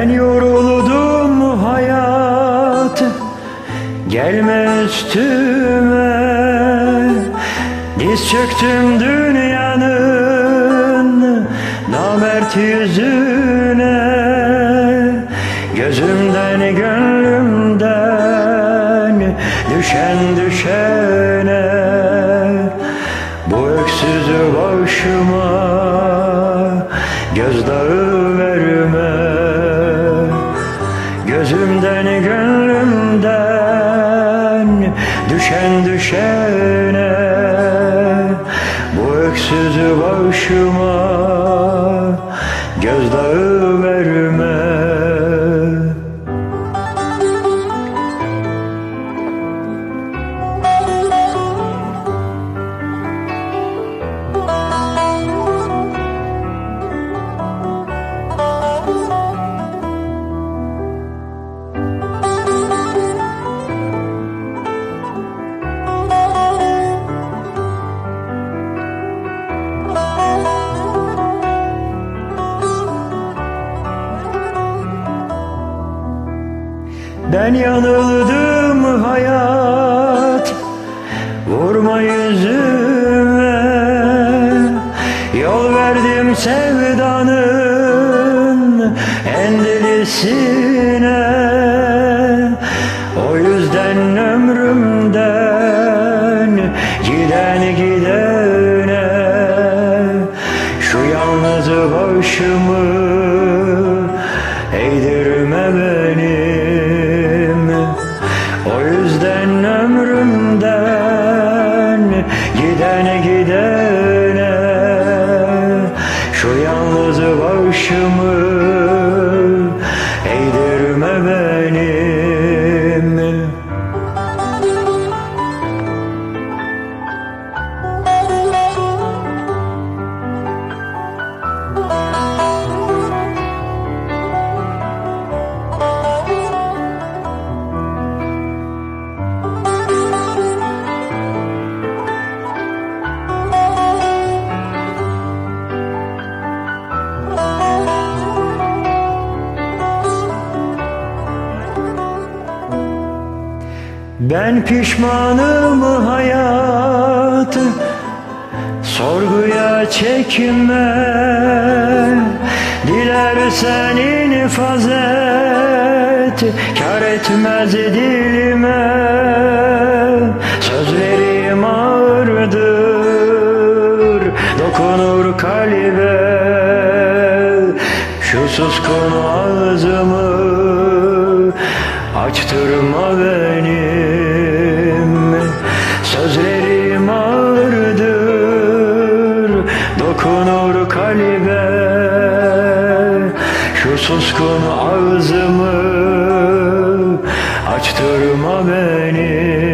Ben yoruldum hayat Gelme üstüme Diz çöktüm dünyanın Namert yüzüne. Gözümden gönlümden Düşen düşene. Bu öksüz başıma Gözdağı Düşene Bu öksüz başıma Ben yanıldım hayat. Vurma yüzüme. Yol verdim sevdanın En delisine. O yüzden ömrümden Giden gidene Şu yalnız başımı yalnız başımı Ben pişmanım hayat Sorguya çekinme Dilersen infaz et Kar etmez dilime. Sözlerim ağırdır Dokunur kalbe. Şu suskun ağzımı Dokunur kalbe. Şu suskun ağzımı Açtırma benim